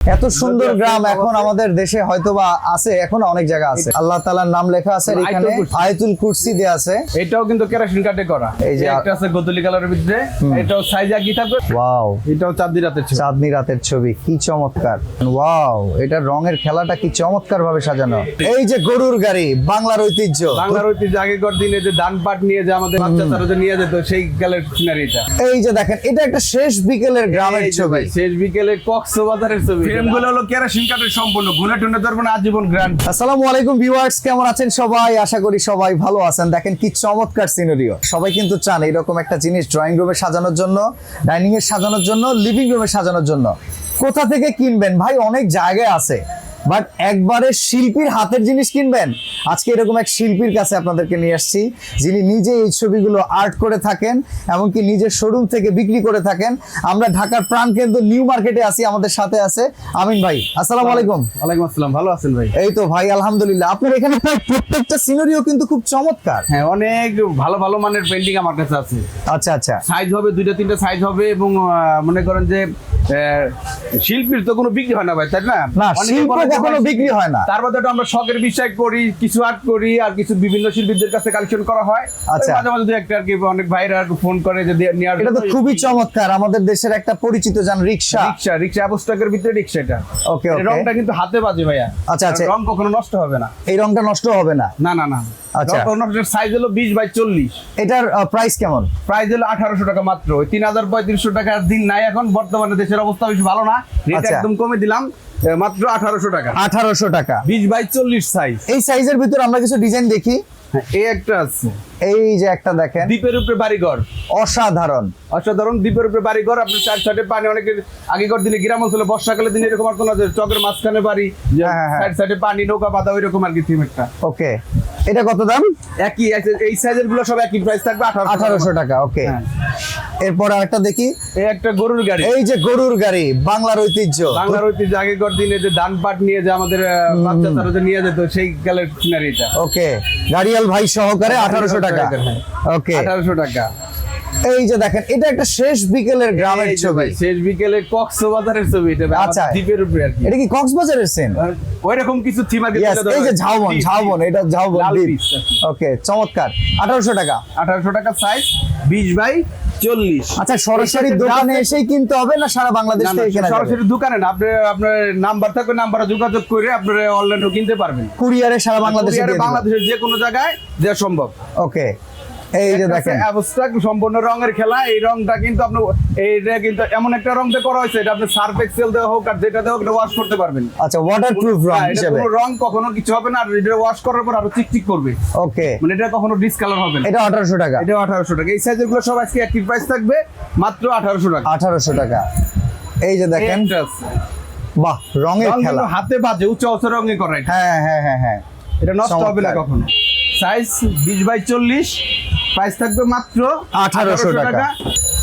এত সুন্দর গ্রাম এখন আমাদের দেশে হয়তো বা আছে এখন অনেক জায়গা আছে। আল্লাহ তাআলার নাম লেখা আছে এখানে আয়তুল কুরসি দেয়া আছে। এটাও কিন্তু কেরাসিন কাটে করা। এই যে একটা আছে গোদলি কালারের ভিতরে এটাও সাইজ একই থাকবে ওয়াও। এটাও চাঁদি রাতের ছবি। চাঁদনি রাতের ছবি কি চমৎকার। ওয়াও এটা রঙের খেলাটা কি চমৎকার ভাবে সাজানো। এই যে গরুর গাড়ি বাংলার ঐতিহ্য। বাংলার ঐতিহ্য আগেকার দিনে যে ধান পাট নিয়ে যে আমাদের বাচ্চা তারা যে নিয়ে যেত সেই কালের সিনারি এটা। এই যে দেখেন এটা একটা শেষ বিকেলের গ্রামের ছবি। শেষ বিকেলে কক্সবাজারের ছবি। কেমন আছেন সবাই? আশা করি সবাই ভালো আছেন। দেখেন কি চমৎকার সিনারিও সবাই কিন্তু চান এরকম একটা জিনিস ড্রয়িং রুমে সাজানোর জন্য ডাইনিং এ সাজানোর জন্য লিভিং রুমে সাজানোর জন্য। কোথা থেকে কিনবেন? ভাই, অনেক জায়গায় আছে। বাট একবারে শিল্পীর হাতের জিনিস কিনবেন। আজকে এরকম এক শিল্পীর কাছে আপনাদেরকে নিয়ে আসছি যিনি নিজে এই ছবিগুলো আর্ট করে থাকেন এমনকি নিজের শোরুম থেকে বিক্রি করে থাকেন। আমরা ঢাকার প্রাণকেন্দ্র নিউ মার্কেটে আছি আমাদের সাথে আছে আমিন ভাই। আসসালামু আলাইকুম। ওয়ালাইকুম আসসালাম ভালো আছেন ভাই? এই তো ভাই আলহামদুলিল্লাহ। আপনার এখানে প্রায় প্রত্যেকটা সিনারিও কিন্তু খুব চমৎকার। হ্যাঁ অনেক ভালো ভালো মানের পেন্টিং আমার কাছে আছে। আচ্ছা আচ্ছা। সাইজ হবে দুইটা তিনটা সাইজ হবে এবং মনে করেন যে শিল্পীর তো কোনো বিক্রি হয় না ভাই তাই না? না শিল্প কখনো বিক্রি হয় না। তার মধ্যে তো আমরা শখের বিষয় করি কিছু আর্ট করি আর কিছু বিভিন্ন শিল্পীদের কাছে কালেকশন করা হয়। আচ্ছা। মাঝে মাঝে একটা আর কি অনেক ভাইরা ফোন করে যে এটা তো খুবই চমৎকার আমাদের দেশের একটা পরিচিত যান রিক্সা। রিক্সা রিক্সা অবস্থাকের ভিতরে রিক্সা এটা। ওকে রংটা কিন্তু হাতে বাজে ভাইয়া। আচ্ছা, আচ্ছা। রং কখনো নষ্ট হবে না। এই রংটা নষ্ট হবে না? না না না। আচ্ছা। সাইজ হলো বিশ বাই চল্লিশ। এটার প্রাইস কেমন? প্রাইস হলো আঠারোশো টাকা মাত্র। ওই তিন হাজার পঁয়ত্রিশশো টাকার দিন নাই এখন। বর্তমানে দেশের অবস্থা বেশি ভালো না। রেট আচ্ছা। একদম কমে দিলাম মাত্র আঠারোশো টাকা। আঠারোশো টাকা। বাই সাইজ এই সাইজের ভিতর আমরা কিছু ডিজাইন দেখি। এই একটা আছে। এই যে একটা দেখেন। দ্বীপের উপরে বাড়িঘর। অসাধারণ। অসাধারণ দ্বীপের উপরে বাড়িঘর আপনার চার সাইডে পানি অনেকের আগেকার দিনে গ্রাম অঞ্চলে বর্ষাকালের দিনে এরকম কোনো যে চকের মাঝখানে বাড়ি হ্যাঁ, হ্যাঁ, হ্যাঁ। সাইড সাইডে পানি নৌকা বাঁধা ওই রকম আর কি থিম একটা। ওকে। এটা কত দাম? একই এই সাইজেরগুলো সব একই প্রাইস থাকবে আঠারোশো আঠারোশো টাকা ওকে। হ্যাঁ। এরপর আরেকটা দেখি। এই একটা গরুর গাড়ি। এই যে গরুর গাড়ি বাংলার ঐতিহ্য। বাংলার ঐতিহ্য আগেকার দিনে যে ধান পাট নিয়ে যে আমাদের বাচ্চা তারা যে নিয়ে যেত সেই কালের সিনারি এটা ওকে গাড়িয়াল ভাই সহকারে আঠারোশো টাকা। ওকে। আঠারোশো টাকা। এই যে দেখেন এটা একটা শেষ বিকেলের গ্রামের ছবি। শেষ বিকেলে কক্সবাজারের ছবি এটা আচ্ছা। দ্বীপের উপরে আর কি। এটা কি কক্সবাজারের সেন ওই রকম কিছু থিম আর Yes, এই যে। ঝাউবন। ঝাউবন এটা ঝাউবন দ্বীপ। ওকে চমৎকার। আঠারোশো টাকা। আঠারোশো টাকা সাইজ বিশ বাই চল্লিশ। আচ্ছা সরাসরি দোকানে এসেই কিনতে হবে না সারা বাংলাদেশ থেকে সরাসরি দোকানে না আপনি আপনার নাম্বার থাকবে নাম্বারে যোগাযোগ করে আপনারা অনলাইনেও কিনতে পারবেন। কুরিয়ারে সারা বাংলাদেশে। বাংলাদেশের যে কোনো জায়গায় দেওয়া সম্ভব। ওকে এই যে দেখেন। অ্যাবস্ট্রাক্ট সম্পূর্ণ রঙের খেলা। এই রংটা কিন্তু আপনি এইটা কিন্তু এমন একটা রং দিয়ে করা হয়েছে এটা আপনি সার্ফ এক্সেল দেওয়া হোক আর যেটা দেওয়া হোক ওয়াশ করতে পারবেন। আচ্ছা ওয়াটার প্রুফ রং হ্যাঁ, হিসেবে। কোনো রং কখনো কিছু হবে না আর এটা ওয়াশ করার পর আরও চিকচিক করবে। ওকে। মানে এটা কখনো ডিসকালার হবে না। এটা আঠারোশো টাকা। এটা আঠারোশো টাকা। এই সাইজেরগুলো সব আজকে একই প্রাইস থাকবে মাত্র আঠারোশো টাকা। আঠারোশো টাকা। এই যে দেখেন। বাহ রঙের খেলা। হাতে বাজে উচ্চ অবস্থা রঙে করা। হ্যাঁ হ্যাঁ হ্যাঁ হ্যাঁ। এটা নষ্ট হবে না কখনো। সাইজ বিশ বাই চল্লিশ প্রাইস থাকবে মাত্র আঠারোশো টাকা।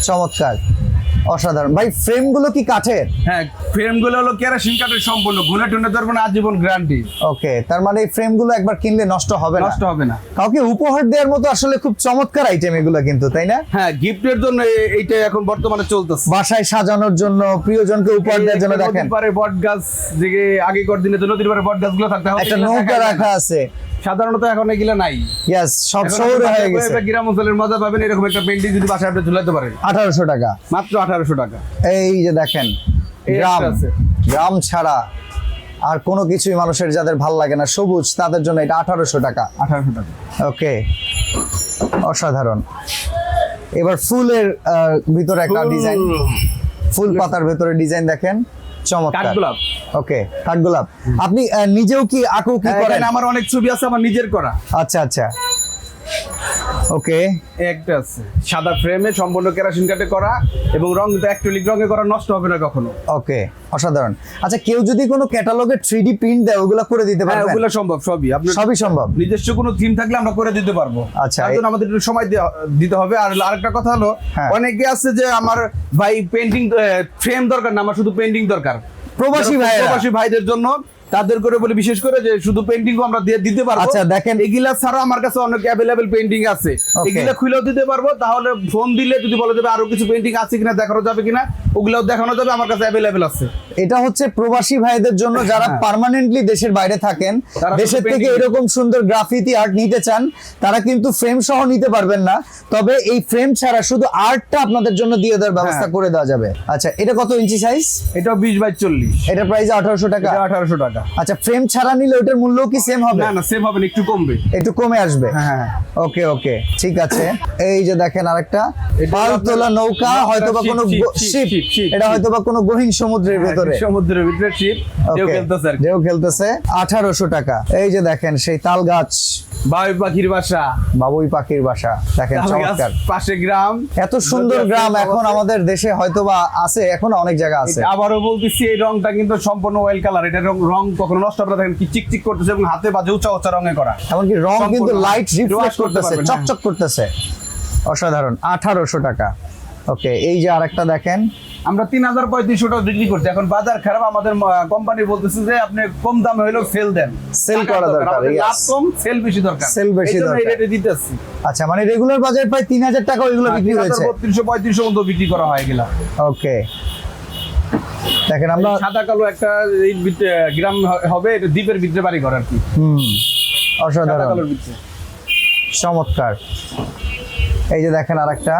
চমৎকার। অসাধারণ। ভাই ফ্রেমগুলো কি কাঠের? হ্যাঁ ফ্রেমগুলো হলো কেরাসিন কাঠের সম্পূর্ণ। গুনে টুনে ধরবো না আজীবন গ্যারান্টি ওকে তার মানে এই ফ্রেমগুলো একবার কিনলে নষ্ট হবে না? নষ্ট হবে না। কাউকে উপহার দেওয়ার মতো আসলে খুব চমৎকার আইটেম এগুলো কিন্তু তাই না? হ্যাঁ গিফটের জন্য এইটা এখন বর্তমানে চলতেছে। বাসায় সাজানোর জন্য প্রিয়জনকে উপহার দেওয়ার জন্য দেখেন নদীর পারে বট গাছ যে আগেকার দিনে তো নদীর পারে বট গাছগুলো থাকতে হবে একটা নৌকা রাখা আছে। সাধারণত এখন এগুলো নাই। সব শহরে হয়ে গেছে। বসে গ্রাম অঞ্চলের মজা পাবেন এরকম একটা পেন্টিং যদি বাসায় আপনি ঝুলাতে পারেন। আঠারোশো টাকা। মাত্র আঠারোশো টাকা। এই যে দেখেন গ্রাম। গ্রাম ছাড়া আর কোনো কিছুই মানুষের যাদের ভালো লাগে না সবুজ তাদের জন্য এটা আঠারোশো টাকা। আঠারোশো টাকা। ওকে। অসাধারণ। এবার ফুলের ভিতরে একটা ডিজাইন। ফুল পাতার ভিতরে ডিজাইন দেখেন। চমৎকার। কাঠগোলাপ ওকে কাঠগোলাপ আপনি নিজেও কি আঁকু কি হ্যাঁ, করেন? আমার অনেক ছবি আছে আমার নিজের করা। আচ্ছা আচ্ছা। ওকে একটা আছে। সাদা ফ্রেমে সম্পূর্ণ কেরাসিন কাটে করা এবং রং অ্যাক্রিলিক রঙে করা নষ্ট হবে না কখনো। ওকে অসাধারণ। আচ্ছা কেউ যদি কোনো ক্যাটালগে থ্রি ডি প্রিন্ট দেয় ওগুলো করে দিতে হ্যাঁ ওগুলো সম্ভব সবই। আপনি সবই সম্ভব। নিজস্ব কোনো থিম থাকলে আমরা করে দিতে পারব। আচ্ছা, তার জন্য আমাদের একটু সময় দিতে হবে। আর আরেকটা কথা হলো হ্যাঁ। অনেকে আছে যে আমার ভাই পেন্টিং ফ্রেম দরকার না আমার শুধু পেন্টিং দরকার। প্রবাসী ভাই প্রবাসী ভাইদের জন্য তাদের করে বলি বিশেষ করে যে শুধু পেন্টিং আমরা দিয়ে দিতে পারব আচ্ছা, দেখেন। এগুলা ছাড়া আমার কাছে অনেক অ্যাভেলেবেল পেন্টিং আছে. এগুলা খুলেও দিতে পারব তাহলে ফোন দিলে যদি বলা যাবে আরও কিছু পেন্টিং আছে কিনা দেখানো যাবে কিনা ওগুলাও দেখানো যাবে আমার কাছে অ্যাভেলেবেল আছে। এটা হচ্ছে প্রবাসী ভাইদের জন্য যারা হ্যাঁ। পার্মানেন্টলি দেশের বাইরে থাকেন দেশের থেকে এরকম সুন্দর গ্রাফিতি আর্ট নিতে চান তারা কিন্তু ফ্রেম সহ নিতে পারবেন না। তবে এই ফ্রেম ছাড়া শুধু আর্টটা আপনাদের জন্য দিয়ে দেওয়ার ব্যবস্থা হ্যাঁ। করে দেওয়া যাবে। আচ্ছা এটা কত ইঞ্চি সাইজ এটাও বিশ বাই চল্লিশ। এটা প্রাইস আঠারোশো টাকা? এটা আঠারোশো টাকা। আচ্ছা ফ্রেম ছাড়া নিলে ওটার মূল্য কি সেম হবে? না না সেম হবে না একটু কমবে। একটু কমে আসবে? হ্যাঁ, হ্যাঁ। ওকে ওকে ঠিক আছে। এই যে দেখেন আরেকটা। এটা পাল তোলা নৌকা হয়তো বা কোনো শিপ এটা হয়তো বা কোনো গহীন সমুদ্রের ভেতরে। সমুদ্রের ভিতরে শিপ Okay, খেলতেছে ঢেউ খেলতেছে। আঠারোশো টাকা। এই যে দেখেন সেই তাল গাছ। বাবুই পাখির বাসা। বাবুই পাখির বাসা। দেখেন চমৎকার। পাশে গ্রাম। এত সুন্দর গ্রাম এখন আমাদের দেশে হয়তো বা আছে এখন অনেক জায়গা আছে। আবারও বলতেছি এই রংটা কিন্তু সম্পূর্ণ অয়েল কালার এটা রং রং কখনো নষ্ট না। দেখেন কি চিকচিক করতেছে এবং হাতে বাজে উঁচা উঁচা রঙে করা। এমনকি রং কিন্তু লাইট রিফ্লেক্ট করতেছে হ্যাঁ। চকচক করতেছে। অসাধারণ। আঠারোশো টাকা। ওকে এই যে আরেকটা দেখেন। আমরা তিন হাজার পঁয়ত্রিশশো টাকা বিক্রি করছি। এখন বাজার খারাপ আমাদের কোম্পানি বলতেছে যে আপনি কম দামে হলেও সেল দেন। টাকা করা দরকার, লাভ কম সেল বেশি দরকার। Sell বেশি দরকার। রেটে দিতেছি। আচ্ছা মানে রেগুলার বাজারে প্রায় তিন হাজার টাকা ওইগুলো বিক্রি হয়েছে। বত্রিশশো পঁয়ত্রিশশো মতো বিক্রি করা হয় এগুলা। ওকে দেখেন আমরা সাদা কালো একটা এই গ্রাম হবে এটা দ্বীপের ভিতরে বাড়ি ঘর আর কি। হুম অসাধারণ। চমৎকার। এই যে দেখেন আরেকটা।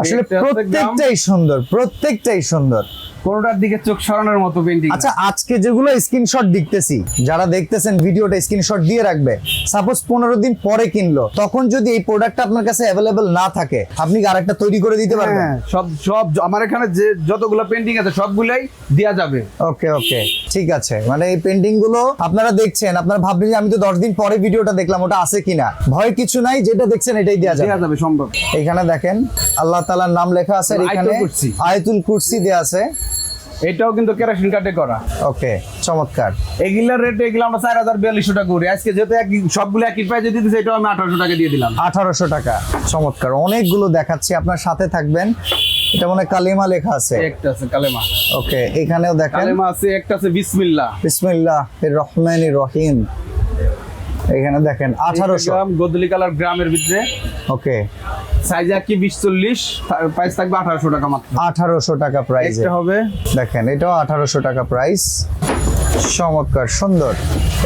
আসলে প্রত্যেকটাই সুন্দর প্রত্যেকটাই সুন্দর। কোনোটার দিকে চোখ সরানোর মতো পেন্টিং আচ্ছা আজকে যেগুলো স্ক্রিনশট দেখতেছি যারা দেখতেছেন ভিডিওটা স্ক্রিনশট দিয়ে রাখবে। সাপোজ পনেরো দিন পরে কিনলো তখন যদি এই প্রোডাক্টটা আপনার কাছে অ্যাভেলেবেল না থাকে আপনি কি আরেকটা তৈরি করে দিতে পারবেন? হ্যাঁ সব সব আমার এখানে যে যতগুলো পেন্টিং আছে সবগুলাই দেয়া যাবে। ওকে ওকে ঠিক আছে। মানে এই পেন্টিংগুলো আপনারা দেখছেন আপনারা ভাববেন যে আমি তো দশ দিন পরে ভিডিওটা দেখলাম ওটা আছে কিনা। ভয় কিছু নাই যেটা দেখছেন এটাই দেওয়া যাবে। দেয়া যাবে সম্ভব। এখানে দেখেন আল্লাহ তালার নাম লেখা আছে এখানে। আয়াতুল কুরসি দেওয়া আছে। এটাও কিন্তু কেরাসিন কাটে করা। ওকে চমৎকার। এগুলার রেট এগুলো আমরা চার হাজার বিয়াল্লিশশো টাকা করি। আজকে যেহেতু একই সবগুলো একই প্রাইজে দিতেছে এটাও আমি আঠারোশো টাকা দিয়ে দিলাম। আঠারোশো টাকা চমৎকার। অনেকগুলো দেখাচ্ছি আপনার সাথে থাকবেন। এটা মনে হয় কালিমা লেখা আছে। একটা আছে কালেমা। ওকে এখানেও দেখেন। কালেমা আছে একটা আছে বিসমিল্লাহ। বিসমিল্লাহ রহমান রহিম। এখানে দেখেন আঠারোশো। গ্রাম গোদলি কালার গ্রামের ভিতরে। ওকে সাইজ কি বিশ চল্লিশ প্রাইস থাকবে আঠারোশো টাকা মাত্র। আঠারোশো টাকা প্রাইস হবে। দেখেন এটাও আঠারোশো টাকা প্রাইস চমৎকার সুন্দর।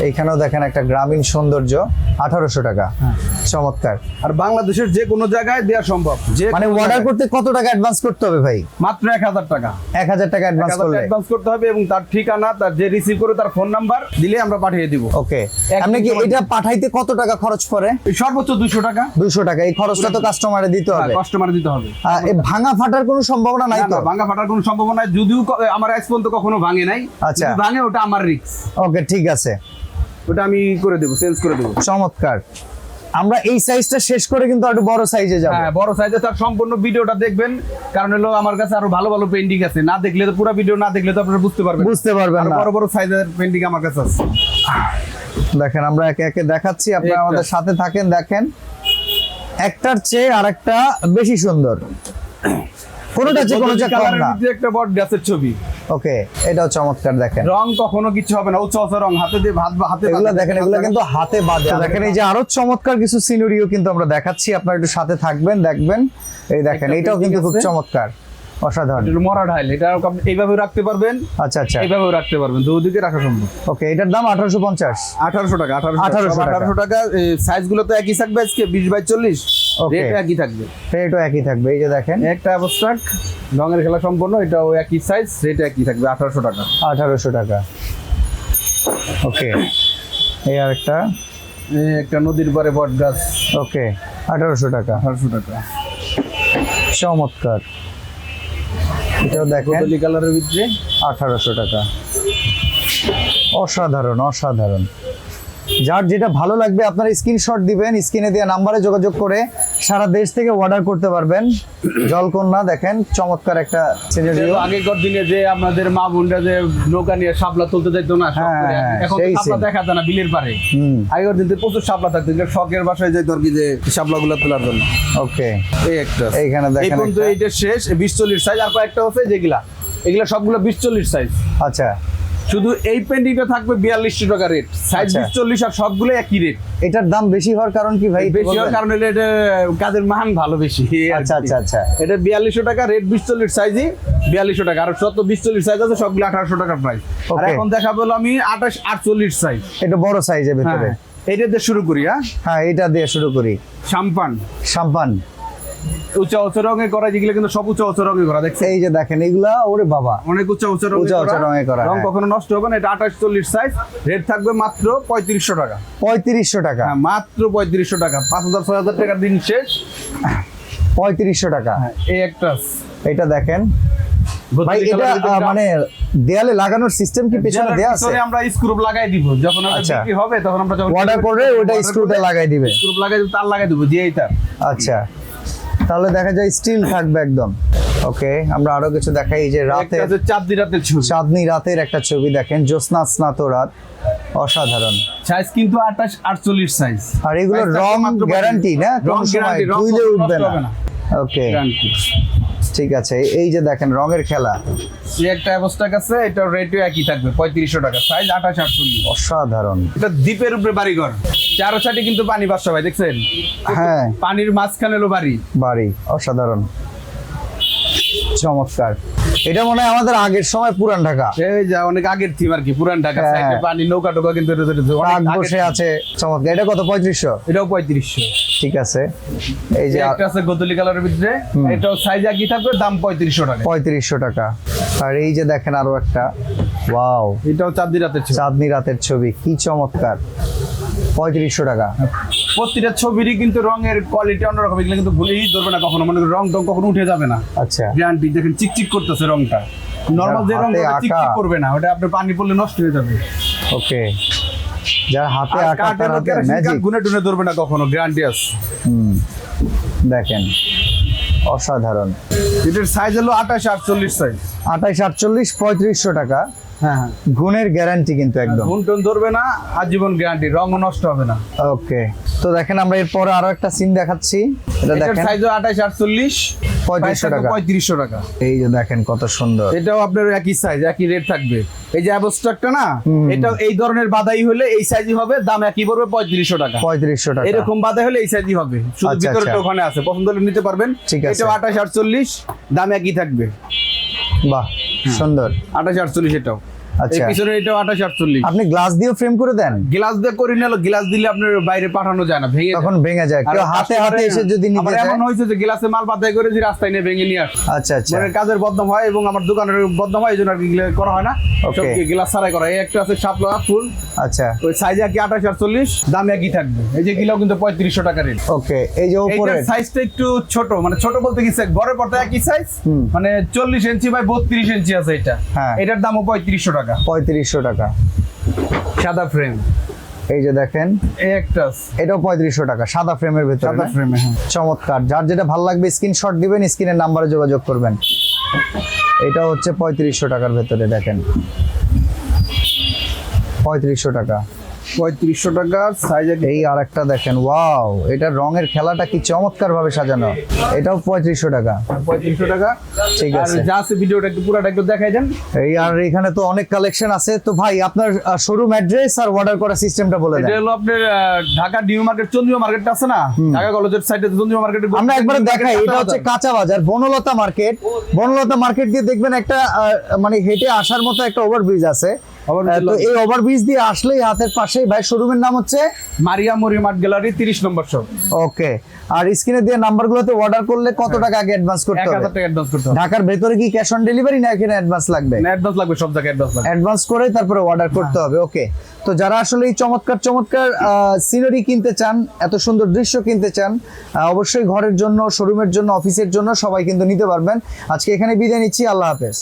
এইখানেও দেখেন একটা গ্রামীণ সৌন্দর্য আঠারোশো টাকা। হ্যাঁ। চমৎকার। আর বাংলাদেশের যে কোনো জায়গায় দেওয়া সম্ভব। যে মানে অর্ডার করতে কত টাকা অ্যাডভান্স করতে হবে ভাই? মাত্র এক হাজার টাকা। এক হাজার টাকা অ্যাডভান্স করলে। অ্যাডভান্স করতে হবে এবং তার ঠিকানা তার যে রিসিভ করে তার ফোন নাম্বার দিলে আমরা পাঠিয়ে দিব। ওকে। আপনি কি এটা পাঠাইতে কত টাকা খরচ পড়ে? সর্বোচ্চ দুশো টাকা। দুইশো টাকা। এই খরচটা তো কাস্টমারে দিতে হবে। কাস্টমার দিতে হবে। আহ, এ ভাঙা ফাটার কোনো সম্ভাবনা নাই তো? ভাঙা ফাটার কোনো সম্ভাবনা যদিও আমার আজ পর্যন্ত কখনো ভাঙে নাই। আচ্ছা। ভাঙে ওটা আমার রিক্স ওকে ঠিক আছে। ওটা আমি করে দেবো চেঞ্জ করে দেবো। চমৎকার। আমরা এই সাইজটা শেষ করে কিন্তু একটু বড় সাইজে যাব। হ্যাঁ বড় সাইজে তার সম্পূর্ণ ভিডিওটা দেখবেন। কারণ হলো আমার কাছে আরও ভালো ভালো পেন্টিং আছে। না দেখলে তো পুরো ভিডিও না দেখলে তো আপনারা বুঝতে পারবেন। বুঝতে পারবেন না। বড় বড় সাইজের পেন্টিং আমার কাছে আছে। দেখেন আমরা একে একে দেখাচ্ছি। আপনারা আমাদের সাথে থাকেন দেখেন। একটার চেয়ে আরেকটা বেশি সুন্দর। কোনোটা চেয়ে কোনো চেয়ে কম না। একটা বট গাছের ছবি। ওকে এটাও চমৎকার দেখেন। রং কখনো কিছু হবে না উচ্চ উচ্চ রং হাতে দিয়ে হাত হাতে এগুলো দেখেন এগুলো কিন্তু হাতে বাঁধে। দেখেন এই যে আরও চমৎকার কিছু সিনারিও কিন্তু আমরা দেখাচ্ছি আপনারা একটু সাথে থাকবেন দেখবেন। এই দেখেন এটাও কিন্তু খুব চমৎকার অসাধারণ। এটা মরা ঢাইল এটা আপনি এইভাবে রাখতে পারবেন। আচ্ছা আচ্ছা। এইভাবেও রাখতে পারবেন দুদিকে রাখা সম্ভব। ওকে এটার দাম আঠারোশো পঞ্চাশ। আঠারোশো টাকা আঠারোশো। আঠারোশো টাকা। সাইজগুলো তো একই থাকবে আজকে বিশ বাই চল্লিশ. রেট একই থাকবে। রেটও একই থাকবে এই যে দেখেন। একটা অ্যাবস্ট্রাক্ট রঙের খেলা সম্পন্ন এটাও একই সাইজ রেট একই থাকবে আঠারোশো টাকা। আঠারোশো টাকা। ওকে এই আরেকটা? এই একটা নদীর পারে বট গাছ। ওকে আঠারোশো টাকা। আঠারোশো টাকা। চমৎকার। এটাও দেখেন। কালারের ভিতরে। আঠারোশো টাকা। অসাধারণ অসাধারণ। যার যেটা ভালো লাগবে আপনারা স্ক্রিনশট দিবেন স্ক্রিনে দেওয়া নাম্বারে যোগাযোগ করে সারা দেশ থেকে অর্ডার করতে পারবেন। জলকন্যা দেখেন চমৎকার একটা সিনারিও আগেকার দিনে যে আমাদের মা বোনরা যে নৌকা নিয়ে শাপলা তুলতে যেত না হ্যাঁ। হ্যাঁ, এখন শাপলা দেখা যায় না বিলের পারে আগেকার দিন প্রচুর শাপলা থাকতো শখের বাসায় যেত আর কি যে শাপলা গুলা তোলার জন্য। ওকে। এই একটা। এইখানে দেখেন এই পর্যন্ত। এইটা শেষ বিশ চল্লিশ সাইজ আর কয়েকটা আছে যেগুলা। এগুলা সবগুলো বিশ চল্লিশ সাইজ আচ্ছা। শুধু এই পেন্টিংটা থাকবে বিয়াল্লিশশো টাকা রেট সাইজ আচ্ছা। চল্লিশ আর সবগুলো একই রেট এটার দাম বেশি হওয়ার কারণ কি ভাই? বেশি হওয়ার? কারণে হলো এটা কাজের মান ভালো বেশি। আচ্ছা আচ্ছা আচ্ছা। এটা বিয়াল্লিশশো টাকা রেট বিশ চল্লিশ সাইজই বিয়াল্লিশশো টাকা। আর যত বিশ চল্লিশ সাইজ আছে সবগুলো আঠারোশো টাকা প্রাইস আর এখন দেখা বলো আমি আঠাশ আটচল্লিশ সাইজ এটা বড় সাইজের ভেতরে। এটা দিয়ে শুরু করি হ্যাঁ? হ্যাঁ এটা দিয়ে শুরু করি। সাম্পান সাম্পান উঁচা উঁচা রঙে করা যেগুলো কিন্তু সব উঁচা উঁচা রঙে করা এই যে দেখেন এগুলা ওরে বাবা। অনেক উঁচা উঁচা রঙে উঁচা উঁচা রঙে করা, রং হ্যাঁ। কখনো নষ্ট হবে না এটা আঠাশ চল্লিশ সাইজ রেট থাকবে মাত্র পঁয়ত্রিশশো টাকা। পঁয়ত্রিশশো টাকা। হ্যাঁ মাত্র পঁয়ত্রিশশো টাকা। পাঁচ হাজার ছয় হাজার টাকার দিন শেষ। পঁয়ত্রিশশো টাকা। হ্যাঁ, এই একটা এটা দেখেন। ভাই এটা মানে দেয়ালে লাগানোর সিস্টেম কি পেছনে যারা দেয়া আছে? আমরা স্ক্রুপ লাগাই দিব। যখন আচ্ছা। বিক্রি হবে তখন আমরা যখন অর্ডার করে ওটা স্ক্রুটা লাগাই দিবে। স্ক্রুপ লাগাই তার লাগাই দিব দিয়েই তার আচ্ছা। তাহলে দেখা যায় স্টিল থাকবে একদম। ওকে আমরা আরও কিছু দেখাই যে রাতে চাঁদনি রাতের ছবি। চাঁদনি রাতের একটা ছবি দেখেন জ্যোৎস্না স্নাত রাত অসাধারণ। সাইজ কিন্তু আঠাশ আটচল্লিশ সাইজ আর এগুলো রং গ্যারান্টি না রং গ্যারান্টি রং ধুইলে উঠবে না। ওকে ঠিক আছে এই যে দেখেন রঙের খেলা। এই একটা অবস্থা কাছে এটা রেটও একই থাকবে পঁয়ত্রিশশো টাকা সাইজ আঠাশ আটচল্লিশ। অসাধারণ। এটা দ্বীপের উপরে বাড়িঘর চারো সাইডে কিন্তু পানি বাসা ভাই দেখছেন? হ্যাঁ। পানির মাঝখানে বাড়ি। বাড়ি অসাধারণ। চমৎকার। এটা মনে হয় আমাদের আগের সময় পুরান ঢাকা। এই যা অনেক আগের থিম আর কি পুরান ঢাকা। হ্যাঁ। সাইডে পানি নৌকা টোকা কিন্তু অনেক বসে আছে চমৎকার। এটা কত পঁয়ত্রিশশো? এটাও পঁয়ত্রিশশো। ঠিক আছে। এই যে একটা আছে গোদলি কালারের ভিতরে এটাও সাইজ একই থাকবে দাম পঁয়ত্রিশশো টাকা। পঁয়ত্রিশশো টাকা। আর এই যে দেখেন আরও একটা। ওয়াও। এটাও চাঁদনি রাতের চাঁদনি রাতের ছবি কি চমৎকার। পঁয়ত্রিশশো টাকা। প্রতিটা ছবিরই কিন্তু রঙের কোয়ালিটি অন্যরকম এগুলো কিন্তু ভুলেই ধরবে না কখনো। মনে রং টং কখনো উঠে যাবে না। আচ্ছা। গ্যারান্টি দেখেন চিকচিক করতেছে রংটা। নর্মাল যে রং আঁকা। চিকচিক করবে না ওটা আপনি পানি পড়লে নষ্ট হয়ে যাবে। ওকে। যার হাতে আঁকা তার হাতে ম্যাজিক গুনে টুনে ধরবে না কখনো গ্যারান্টি আছে হুম দেখেন। অসাধারণ। এটার সাইজ হলো আঠাশ আটচল্লিশ সাইজ আঠাইশ আটচল্লিশ পঁয়ত্রিশশো টাকা। হ্যাঁ হ্যাঁ। গুণের গ্যারান্টি কিন্তু একদম। ঘুন টুন ধরবে না আজীবন গ্যারান্টি রঙও নষ্ট হবে না। ওকে তো দেখেন আমরা এরপরে আরও একটা সিন দেখাচ্ছি। এটা দেখেন। সাইজ আঠাশ আটচল্লিশ। 3500 টাকা। পঁয়ত্রিশশো টাকা। এই যে দেখেন কত সুন্দর। এটাও আপনার একই সাইজ একই রেট থাকবে। এই যে অ্যাবস্ট্রাকটা না। এটা এই ধরনের বাদাই হলে এই সাইজই হবে দাম একই পড়বে পঁয়ত্রিশশো টাকা। পঁয়ত্রিশশো টাকা। এরকম বাদে হলে এই সাইজই হবে। শুধু আচ্ছা, ভিতরটা আচ্ছা। ওখানে আছে পছন্দ হলে নিতে পারবেন। ঠিক আছে। এটাও আঠাশ আটচল্লিশ দাম একই থাকবে। বাহ সুন্দর। আঠাশ আটচল্লিশ এটাও। আচ্ছা। আপনি গ্লাস দিয়ে ফ্রেম করে দেন? গ্লাস দিয়ে করে নিল গ্লাস দিলে আপনার বাইরে পাঠানো যায় না ভেঙে। তখন ভেঙে যায়। কেউ হাতে হাতে এসে যদি নিতে যায় এমন হয়েছে যে গ্লাসে মাল পাতায় করে যে রাস্তায় নিয়ে ভেঙে নিয়ে আসে। আচ্ছা আচ্ছা। মানে কাজের বদনাম হয় এবং আমার দোকানের বদনাম হয় এই জন্য আর কি করা হয় না। সব গ্লাস ছাড়াই করা এই একটা আছে শাপলা ফুল। আচ্ছা। ওই সাইজ একই আঠাশ আটচল্লিশ দাম একই থাকবে। এই যে কিলো কিন্তু পঁয়ত্রিশশো টাকা রেট। ওকে এই যে উপরে সাইজটা একটু ছোট মানে ছোট বলতে কি? ঘরে পড়তে একই সাইজ। মানে চল্লিশ ইঞ্চি বাই বত্রিশ ইঞ্চি আছে এটা। হ্যাঁ। এটার দামও পঁয়ত্রিশশো টাকা। পঁয়ত্রিশশো টাকা। সাদা ফ্রেম এই যে দেখেন। এই একটা এটাও পঁয়ত্রিশশো টাকা সাদা ফ্রেমের ভেতরে সাদা? ফ্রেমে হ্যাঁ। চমৎকার। যার যেটা ভালো লাগবে স্ক্রিনশট দিবেন স্ক্রিনের নাম্বারে যোগাযোগ করবেন। এটা হচ্ছে পঁয়ত্রিশশো টাকার ভেতরে দেখেন। পঁয়ত্রিশশো টাকা। পঁয়ত্রিশশো টাকা সাইজ এই আর একটা দেখেন ওয়াও এটা রঙের খেলাটা কি চমৎকার ভাবে সাজানো। এটাও পঁয়ত্রিশশো টাকা। পঁয়ত্রিশশো টাকা। ঠিক আছে। যা আছে ভিডিওটা একটু পুরাটা একটু দেখাই দেন। এই আর এখানে তো অনেক কালেকশন আছে। তো ভাই আপনার শোরুম অ্যাড্রেস আর অর্ডার করার সিস্টেমটা বলে এটা হলো আপনার ঢাকা নিউ মার্কেট চন্দ্রিমা মার্কেটটা আছে না? ঢাকা কলেজের সাইডে চন্দ্রিমা মার্কেট আমরা একবারে দেখাই এটা হচ্ছে কাঁচা বাজার বনলতা মার্কেট। বনলতা মার্কেট দিয়ে দেখবেন একটা মানে হেঁটে আসার মতো একটা ওভারব্রিজ আছে। তো লাগবে। এই ওভারব্রিজ দিয়ে আসলেই হাতের পাশেই। ভাই শোরুমের নাম হচ্ছে মারিয়া মরিম আর্ট গ্যালারি তিরিশ নম্বর শপ ওকে। আর স্ক্রিনে দিয়ে নাম্বারগুলোতে অর্ডার করলে কত টাকা আগে অ্যাডভান্স করতে হবে? টাকা অ্যাডভান্স করতে হবে। ঢাকার ভেতরে কি ক্যাশ অন ডেলিভারি না এখানে অ্যাডভান্স লাগবে? না অ্যাডভান্স লাগবে সব জায়গায় অ্যাডভান্স লাগবে। অ্যাডভান্স করে তারপরে অর্ডার করতে হবে ওকে। তো যারা আসলে এই চমৎকার চমৎকার সিনারি কিনতে চান এত সুন্দর দৃশ্য কিনতে চান অবশ্যই ঘরের জন্য শোরুমের জন্য অফিসের জন্য সবাই কিন্তু নিতে পারবেন। আজকে এখানে বিদায় নিচ্ছি আল্লাহ হাফেজ।